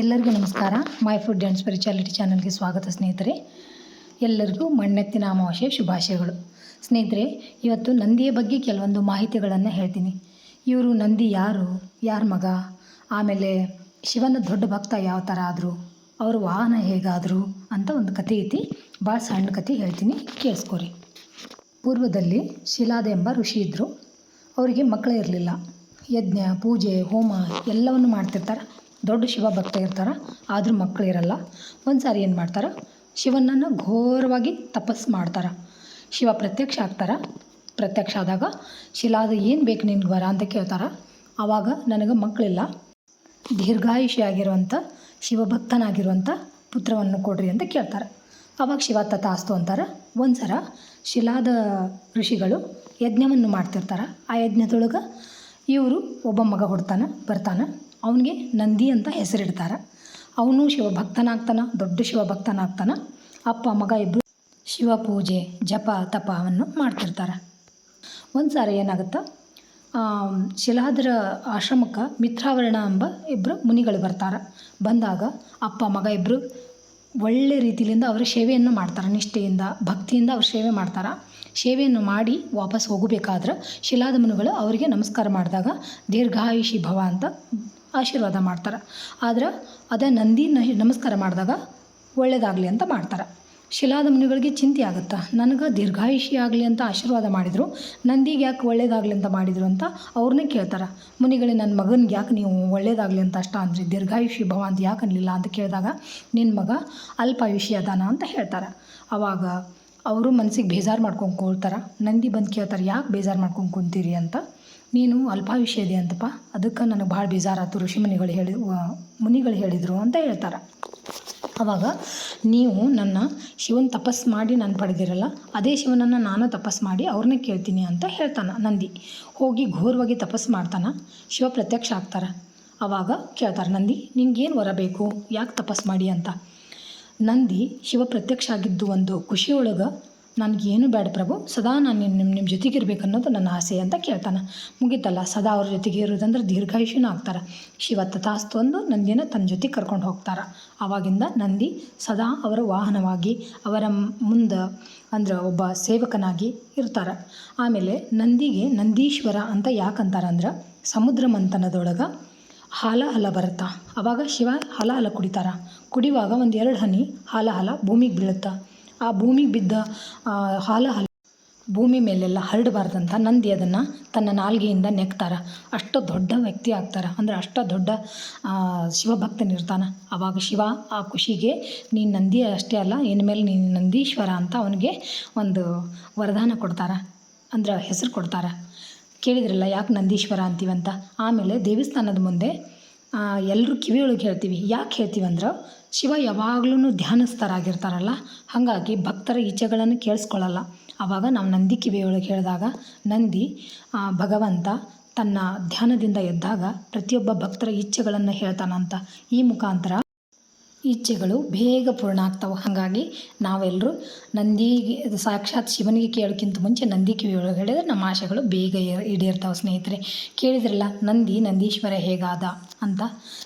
ಎಲ್ಲರಿಗೂ ನಮಸ್ಕಾರ. My food and spirituality ಚಾನಲ್ಗೆ ಸ್ವಾಗತ ಸ್ನೇಹಿತರೆ. ಎಲ್ಲರಿಗೂ ಮಣ್ಣೆತ್ತಿನ ಅಮಾವಾಸ್ಯೆ ಶುಭಾಶಯಗಳು. ಸ್ನೇಹಿತರೆ, ಇವತ್ತು ನಂದಿಯ ಬಗ್ಗೆ ಕೆಲವೊಂದು ಮಾಹಿತಿಗಳನ್ನು ಹೇಳ್ತೀನಿ. ಇವರು ನಂದಿ ಯಾರು, ಯಾರ ಮಗ, ಆಮೇಲೆ ಶಿವನ ದೊಡ್ಡ ಭಕ್ತ ಯಾವ ಥರ ಆದರು, ಅವ್ರ ವಾಹನ ಹೇಗಾದರು ಅಂತ ಒಂದು ಕಥೆ ಐತಿ. ಭಾಳ ಸಣ್ಣ ಕತೆ ಹೇಳ್ತೀನಿ, ಕೇಳಿಸ್ಕೊರಿ. ಪೂರ್ವದಲ್ಲಿ ಶಿಲಾದ ಎಂಬ ಋಷಿ ಇದ್ದರು ಅವರಿಗೆ ಮಕ್ಕಳೇ ಇರಲಿಲ್ಲ. ಯಜ್ಞ, ಪೂಜೆ, ಹೋಮ ಎಲ್ಲವನ್ನು ಮಾಡ್ತಿರ್ತಾರೆ. ದೊಡ್ಡ ಶಿವ ಭಕ್ತ ಇರ್ತಾರೆ, ಆದರೂ ಮಕ್ಕಳು ಇರಲ್ಲ. ಒಂದು ಸಾರಿ ಏನು ಮಾಡ್ತಾರೆ, ಶಿವನನ್ನು ಘೋರವಾಗಿ ತಪಸ್ಸು ಮಾಡ್ತಾರೆ. ಶಿವ ಪ್ರತ್ಯಕ್ಷ ಆಗ್ತಾರೆ. ಪ್ರತ್ಯಕ್ಷ ಆದಾಗ ಶಿಲಾದ ಏನು ಬೇಕು ನಿನ್ಗೆ ವರ ಅಂತ ಕೇಳ್ತಾರೆ. ಆವಾಗ ನನಗೆ ಮಕ್ಕಳಿಲ್ಲ ದೀರ್ಘಾಯುಷಿ ಆಗಿರುವಂಥ ಶಿವಭಕ್ತನಾಗಿರುವಂಥ ಪುತ್ರವನ್ನು ಕೊಡ್ರಿ ಅಂತ ಕೇಳ್ತಾರೆ. ಅವಾಗ ಶಿವ ತಥಾಸ್ತು ಅಂತಾರೆ. ಒಂದು ಸಲ ಶಿಲಾದ ಋಷಿಗಳು ಯಜ್ಞವನ್ನು ಮಾಡ್ತಿರ್ತಾರೆ. ಆ ಯಜ್ಞದೊಳಗೆ ಇವರು ಒಬ್ಬ ಮಗ ಹುಡ್ತಾನೆ, ಬರ್ತಾನೆ. ಅವನಿಗೆ ನಂದಿ ಅಂತ ಹೆಸರಿಡ್ತಾರೆ. ಅವನು ಶಿವಭಕ್ತನಾಗ್ತಾನೆ, ದೊಡ್ಡ ಶಿವಭಕ್ತನಾಗ್ತಾನೆ. ಅಪ್ಪ, ಮಗ ಇಬ್ಬರು ಶಿವ ಪೂಜೆ, ಜಪ ತಪವನ್ನು ಮಾಡ್ತಿರ್ತಾರೆ. ಒಂದು ಸಾರಿ ಏನಾಗುತ್ತೆ ಶಿಲಾದ್ರ ಆಶ್ರಮಕ್ಕೆ ಮಿತ್ರಾವರಣ ಎಂಬ ಇಬ್ಬರು ಮುನಿಗಳು ಬರ್ತಾರೆ. ಬಂದಾಗ ಅಪ್ಪ, ಮಗ ಇಬ್ಬರು ಒಳ್ಳೆ ರೀತಿಯಿಂದ ಅವರ ಸೇವೆಯನ್ನು ಮಾಡ್ತಾರೆ, ನಿಷ್ಠೆಯಿಂದ, ಭಕ್ತಿಯಿಂದ ಅವ್ರ ಸೇವೆ ಮಾಡ್ತಾರೆ. ಸೇವೆಯನ್ನು ಮಾಡಿ ವಾಪಸ್ ಹೋಗಬೇಕಾದ್ರೆ ಶಿಲಾದ ಮುನಿಗಳು ಅವರಿಗೆ ನಮಸ್ಕಾರ ಮಾಡಿದಾಗ, ದೀರ್ಘಾಯುಷಿ ಭವ ಅಂತ ಆಶೀರ್ವಾದ ಮಾಡ್ತಾರೆ. ಆದ್ರೆ ಅದೇ ನಂದಿ ನಮಸ್ಕಾರ ಮಾಡಿದಾಗ ಒಳ್ಳೇದಾಗಲಿ ಅಂತ ಮಾಡ್ತಾರೆ. ಶಿಲಾದ ಮುನಿಗಳಿಗೆ ಚಿಂತೆ ಆಗುತ್ತಾ. ನನಗೆ ದೀರ್ಘಾಯುಷಿ ಆಗಲಿ ಅಂತ ಆಶೀರ್ವಾದ ಮಾಡಿದರು. ನಂದಿಗೆ ಯಾಕೆ ಒಳ್ಳೇದಾಗಲಿ ಅಂತ ಮಾಡಿದರು ಅಂತ ಅವ್ರನ್ನೇ ಕೇಳ್ತಾರೆ. ಮುನಿಗಳೇ ನನ್ನ ಮಗನಿಗೆ ಯಾಕೆ ನೀವು ಒಳ್ಳೇದಾಗಲಿ ಅಂತ ಅಷ್ಟ ಅಂದ್ರಿ? ದೀರ್ಘಾಯುಷಿ ಭವ ಅಂತ ಯಾಕೆ ಅನ್ನಲಿಲ್ಲ ಅಂತ ಕೇಳಿದಾಗ ನಿನ್ನ ಮಗ ಅಲ್ಪಾಯುಷಿ ಅದಾನ ಅಂತ ಹೇಳ್ತಾರೆ. ಅವಾಗ ಅವರು ಮನಸ್ಸಿಗೆ ಬೇಜಾರು ಮಾಡ್ಕೊಂಡು ಕೂಳ್ತಾರೆ ನಂದಿ ಬಂದು ಕೇಳ್ತಾರೆ, ಯಾಕೆ ಬೇಜಾರು ಮಾಡ್ಕೊಂಡು ಕುಂತೀರಿ ಅಂತ. ನೀನು ಅಲ್ಪಾಯುಷ್ಯ ಅಂತಪ್ಪ. ಅದಕ್ಕೆ ನನಗೆ ಭಾಳ ಬೇಜಾರಾತು ಋಷಿ ಮುನಿಗಳು ಹೇಳಿ ಮುನಿಗಳು ಹೇಳಿದರು ಅಂತ ಹೇಳ್ತಾರೆ. ಆವಾಗ ನೀವು ನನ್ನ ಶಿವನ ತಪಸ್ ಮಾಡಿ ನಾನು ಪಡೆದಿರಲ್ಲ, ಅದೇ ಶಿವನನ್ನು ನಾನು ತಪಸ್ ಮಾಡಿ ಅವ್ರನ್ನ ಕೇಳ್ತೀನಿ ಅಂತ ಹೇಳ್ತಾನೆ ನಂದಿ. ಹೋಗಿ ಘೋರವಾಗಿ ತಪಸ್ ಮಾಡ್ತಾನೆ, ಶಿವ ಪ್ರತ್ಯಕ್ಷ ಆಗ್ತಾರೆ. ಆವಾಗ ಕೇಳ್ತಾರೆ, ನಂದಿ ನಿಂಗೇನು ವರ ಬೇಕು? ಯಾಕೆ ತಪಸ್ ಮಾಡಿ ಅಂತ? ನಂದಿ, ಶಿವ ಪ್ರತ್ಯಕ್ಷ ಆಗಿದ್ದು ಒಂದು ಖುಷಿಯೊಳಗೆ ನನಗೇನು ಬೇಡ ಪ್ರಭು, ಸದಾ ನಾನು ನಿಮ್ಮ ನಿಮ್ಮ ನಿಮ್ಮ ಜೊತೆಗೆ ಇರ್ಬೇಕು ಅನ್ನೋದು ನನ್ನ ಆಸೆ ಅಂತ ಕೇಳ್ತಾನೆ. ಮುಗೀತಲ್ಲ, ಸದಾ ಅವ್ರ ಜೊತೆಗೆ ಇರೋದಂದ್ರೆ ದೀರ್ಘಾಯುಷ್ಯನೂ ಆಗ್ತಾರೆ. ಶಿವ ತಥಾಸ್ತು ಅಂದು ನಂದಿನ ತನ್ನ ಜೊತೆಗೆ ಕರ್ಕೊಂಡು ಹೋಗ್ತಾರೆ. ಆವಾಗಿಂದ ನಂದಿ ಸದಾ ಅವರ ವಾಹನವಾಗಿ, ಅವರ ಮುಂದೆ ಅಂದ್ರೆ ಒಬ್ಬ ಸೇವಕನಾಗಿ ಇರ್ತಾರೆ. ಆಮೇಲೆ ನಂದಿಗೆ ನಂದೀಶ್ವರ ಅಂತ ಯಾಕಂತಾರೆ ಅಂದ್ರೆ ಸಮುದ್ರ ಮಂಥನದೊಳಗೆ ಹಾಲ ಹಲ ಬರುತ್ತಾ. ಆವಾಗ ಶಿವ ಹಲ ಹಲ ಕುಡಿತಾರ. ಕುಡಿಯುವಾಗ ಒಂದು ಎರಡು ಹನಿ ಹಾಲ ಹಲ ಭೂಮಿಗೆ ಬೀಳುತ್ತಾ. ಆ ಭೂಮಿಗೆ ಬಿದ್ದ ಹಾಲ ಹಲ, ಭೂಮಿ ಮೇಲೆಲ್ಲ ಹರಡಬಾರ್ದಂತ ನಂದಿ ಅದನ್ನು ತನ್ನ ನಾಲ್ಗೆಯಿಂದ ನೆಕ್ತಾರ. ಅಷ್ಟು ದೊಡ್ಡ ವ್ಯಕ್ತಿ ಆಗ್ತಾರೆ. ಅಂದರೆ ಅಷ್ಟು ದೊಡ್ಡ ಶಿವಭಕ್ತನಿರ್ತಾನೆ ಆವಾಗ ಶಿವ ಆ ಖುಷಿಗೆ, ನೀನು ನಂದಿ ಅಷ್ಟೇ ಅಲ್ಲ ಇನ್ಮೇಲೆ ನೀನು ನಂದೀಶ್ವರ ಅಂತ ಅವನಿಗೆ ಒಂದು ವರದಾನ ಕೊಡ್ತಾರೆ. ಅಂದ್ರೆ ಹೆಸರು ಕೊಡ್ತಾರೆ. ಕೇಳಿದ್ರಲ್ಲ ಯಾಕೆ ನಂದೀಶ್ವರ ಅಂತೀವಂತ. ಆಮೇಲೆ ದೇವಸ್ಥಾನದ ಮುಂದೆ ಎಲ್ಲರೂ ಕಿವಿಯೊಳಗೆ ಹೇಳ್ತೀವಿ. ಯಾಕೆ ಹೇಳ್ತೀವಿ ಅಂದ್ರೆ ಶಿವ ಯಾವಾಗ್ಲೂ ಧ್ಯಾನಸ್ಥರಾಗಿರ್ತಾರಲ್ಲ, ಹಾಗಾಗಿ ಭಕ್ತರ ಇಚ್ಛೆಗಳನ್ನು ಕೇಳಿಸ್ಕೊಳ್ಳಲ್ಲ ಆವಾಗ ನಾವು ನಂದಿ ಕಿವಿಯೊಳಗೆ ಹೇಳಿದಾಗ, ನಂದಿ ಭಗವಂತ ತನ್ನ ಧ್ಯಾನದಿಂದ ಎದ್ದಾಗ ಪ್ರತಿಯೊಬ್ಬ ಭಕ್ತರ ಇಚ್ಛೆಗಳನ್ನು ಹೇಳ್ತಾನಂತ. ಈ ಮುಖಾಂತರ ಇಚ್ಛೆಗಳು ಬೇಗ ಪೂರ್ಣ ಆಗ್ತಾವೆ. ಹಾಗಾಗಿ ನಾವೆಲ್ಲರೂ ನಂದಿಗೆ ಸಾಕ್ಷಾತ್ ಶಿವನಿಗೆ ಕೇಳೋಕ್ಕಿಂತ ಮುಂಚೆ ನಂದಿ ಕಿವಿಯೊಳಗೆ ಹೇಳಿದ್ರೆ ನಮ್ಮ ಆಶೆಗಳು ಬೇಗ ಈಡೇರ್ತಾವೆ ಸ್ನೇಹಿತರೆ. ಕೇಳಿದ್ರಲ್ಲ, ನಂದಿ, ನಂದೀಶ್ವರ ಹೇಗಾದ ಅಂತ,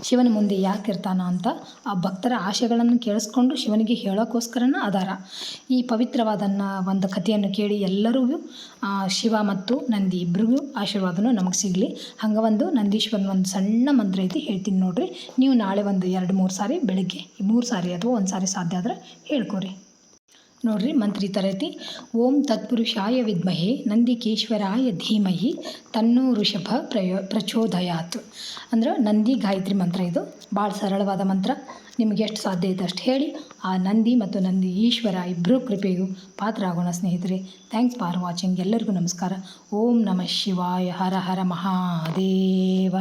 ಶಿವನ ಮುಂದೆ ಯಾಕೆ ಇರ್ತಾನೋ ಅಂತ, ಆ ಭಕ್ತರ ಆಶೆಗಳನ್ನು ಕೇಳಿಸ್ಕೊಂಡು ಶಿವನಿಗೆ ಹೇಳೋಕ್ಕೋಸ್ಕರನ ಅದಾರ ಈ ಪವಿತ್ರವಾದ ಒಂದು ಕಥೆಯನ್ನು ಕೇಳಿ ಎಲ್ಲರಿಗೂ ಶಿವ ಮತ್ತು ನಂದಿ ಇಬ್ಬರಿಗೂ ಆಶೀರ್ವಾದನೂ ನಮಗೆ ಸಿಗಲಿ. ಹಂಗೆ ಒಂದು ನಂದೀಶ್ವರನ ಒಂದು ಸಣ್ಣ ಮಂತ್ರ ಐತಿ ಹೇಳ್ತೀನಿ ನೋಡಿರಿ. ನೀವು ನಾಳೆ ಒಂದು ಎರಡು ಮೂರು ಸಾರಿ ಬೆಳಗ್ಗೆ ಮೂರು ಸಾರಿ ಅಥವಾ ಒಂದು ಸಾರಿ ಸಾಧ್ಯ ಆದರೆ ಹೇಳ್ಕೊರಿ. ನೋಡ್ರಿ ಮಂತ್ರಿ ತರತಿ, ಓಂ ತತ್ಪುರುಷಾಯ ವಿದ್ಮಹೆ ನಂದಿಕೇಶ್ವರಾಯ ಧೀಮಹಿ ತನ್ನೋ ಋಷಭ ಪ್ರಯೋ, ಪ್ರಚೋದಯಾತ್. ಅಂದ್ರೆ ನಂದಿ ಗಾಯತ್ರಿ ಮಂತ್ರ ಇದು ಭಾಳ ಸರಳವಾದ ಮಂತ್ರ. ನಿಮಗೆ ಎಷ್ಟು ಸಾಧ್ಯ ಇದೆ ಅಷ್ಟು ಹೇಳಿ. ಆ ನಂದಿ ಮತ್ತು ನಂದಿ ಈಶ್ವರ ಇಬ್ಬರೂ ಕೃಪೆಯು ಪಾತ್ರ ಆಗೋಣ ಸ್ನೇಹಿತರೆ. Thanks for watching. ಎಲ್ಲರಿಗೂ ನಮಸ್ಕಾರ. ಓಂ ನಮಃ ಶಿವಾಯ. ಹರ ಹರ ಮಹಾದೇವ.